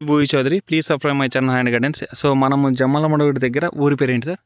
Bhuvi Chowdary please subscribe my channel hand guidance so మనము జమ్మలమడుగుడి దగ్గర ఊరి పేరు ఏంటి సార్?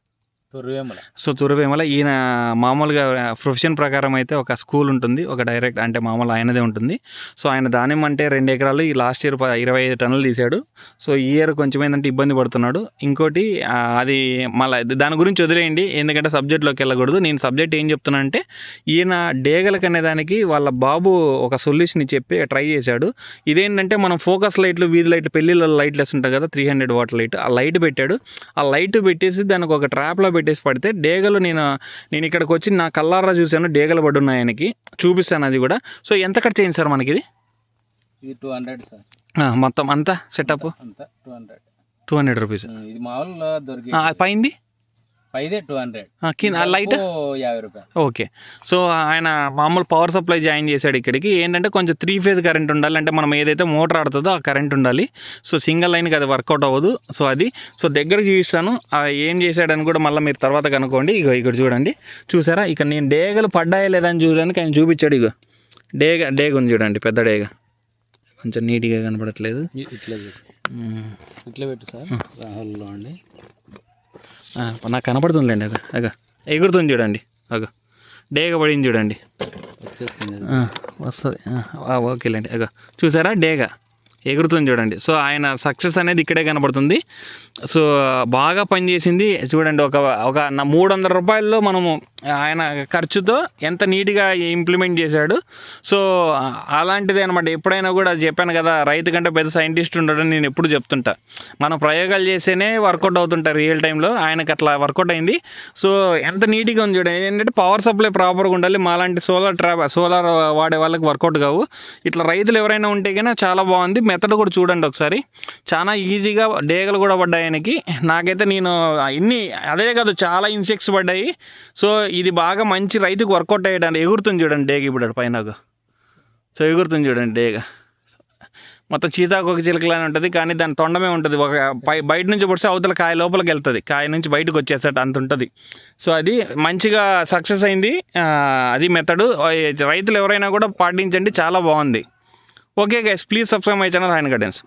సో తురువేమల ఈయన మామూలుగా ప్రొఫెషన్ ప్రకారం అయితే ఒక స్కూల్ ఉంటుంది. ఒక డైరెక్ట్ అంటే మామూలు ఆయనదే ఉంటుంది. సో ఆయన దానిమ్మ అంటే రెండు ఎకరాలు ఈ లాస్ట్ ఇయర్ ఇరవై ఐదు టన్నులు తీశాడు. సో ఈ ఇయర్ కొంచెం ఏంటంటే ఇబ్బంది పడుతున్నాడు. ఇంకోటి అది మళ్ళీ దాని గురించి వదిలేయండి. ఎందుకంటే సబ్జెక్ట్లోకి వెళ్ళకూడదు. నేను సబ్జెక్ట్ ఏం చెప్తున్నా అంటే ఈయన డేగలకు అనే దానికి వాళ్ళ బాబు ఒక సొల్యూషన్ చెప్పి ట్రై చేశాడు. ఇదేంటంటే మనం ఫోకస్ లైట్లు వీధి లైట్లు పెళ్ళిళ్ళ లైట్లు వేస్తుంటాయి కదా త్రీ హండ్రెడ్ వాటర్ లైట్. ఆ లైట్ పెట్టాడు. ఆ లైట్ పెట్టేసి దానికి ఒక ట్రాప్లో పెట్టి పెట్టేసి పడితే డేగలు నేను నేను ఇక్కడికి వచ్చి నా కల్లారా చూశాను డేగలు పడి ఉన్నాయి ఆయనకి. చూపిస్తాను అది కూడా. సో ఎంత ఖర్చు అయింది సార్ మనకి ఇది ఇది టూ హండ్రెడ్ సార్ మొత్తం అంతా సెటప్ అంతా two hundred two hundred rupees ఇది దొరికి పైంది? పైదే టూ హండ్రెడ్ ఆ, కింద ఆ లైట్? యాభై రూపాయలు. ఓకే. సో ఆయన మామూలు పవర్ సప్లై జాయిన్ చేశాడు ఇక్కడికి. ఏంటంటే కొంచెం త్రీ ఫేజ్ కరెంట్ ఉండాలి. అంటే మనం ఏదైతే మోటార్ ఆడుతుందో ఆ కరెంట్ ఉండాలి. సో సింగిల్ లైన్కి అది వర్కౌట్ అవ్వదు. సో అది. సో దగ్గర చూపిస్తాను ఆ ఏం చేశాడని కూడా మళ్ళీ మీరు తర్వాత కనుక్కోండి. ఇగో ఇక్కడ చూడండి. చూసారా? ఇక నేను డేగలు పడ్డాయా లేదా అని చూడడానికి ఆయన చూపించాడు ఇగో. డేగ డేగ ఉంది చూడండి పెద్ద డేగ. కొంచెం నీట్గా కనపడట్లేదు. ఇట్లా. ఇట్లా పెట్టు సార్. రాహుల్లో అండి నాకు కనపడుతుందిలేండి అగ అగ. ఎగురుతుంది చూడండి అగ. డేగ పడింది చూడండి. వస్తుంది. ఓకేలేండి అగ. చూసారా? డేగా. ఎగురుతుంది చూడండి. సో ఆయన సక్సెస్ అనేది ఇక్కడే కనబడుతుంది సో బాగా పనిచేసింది. చూడండి ఒక ఒక నా మూడు వందల రూపాయల్లో మనము ఆయన ఖర్చుతో ఎంత నీట్గా ఇంప్లిమెంట్ చేశాడు. సో అలాంటిది అనమాట ఎప్పుడైనా కూడా చెప్పాను కదా రైతు కంటే పెద్ద సైంటిస్ట్ ఉండడం నేను ఎప్పుడు చెప్తుంటా. మనం ప్రయోగాలు చేస్తేనే వర్కౌట్ అవుతుంటా రియల్ టైంలో ఆయనకి అట్లా వర్కౌట్ అయింది. సో ఎంత నీట్గా ఉంది చూడండి. ఏంటంటే పవర్ సప్లై ప్రాపర్గా ఉండాలి. మాలాంటి సోలార్ ట్రా సోలార్ వాడే వాళ్ళకి వర్కౌట్ కావు. ఇట్లా రైతులు ఎవరైనా ఉంటే కన్నా చాలా బాగుంది. మెథడ్ కూడా చూడండి ఒకసారి. చాలా ఈజీగా డేగలు కూడా పడ్డాయి ఆయనకి. నాకైతే నేను ఇన్ని అదే కాదు చాలా ఇన్సెక్ట్స్ పడ్డాయి. సో ఇది బాగా మంచి రైతుకు వర్కౌట్ అయ్యడానికి ఎగురుతుంది చూడండి డేగ ఇప్పుడు పైన సో ఎగురుతుంది చూడండి డేగ. మొత్తం చీతాకొక అని ఉంటుంది కానీ దాని తొండమే ఉంటుంది. ఒక పై బయట నుంచి పొడిస్తే అవతల కాయ లోపలికి వెళ్తుంది. కాయ నుంచి బయటకు వచ్చేస్తాడు అంత ఉంటుంది. సో అది మంచిగా సక్సెస్ అయింది. అది మెథడు రైతులు ఎవరైనా కూడా పాటించండి చాలా బాగుంది. Okay guys please subscribe my channel ఆయన గైడెన్స్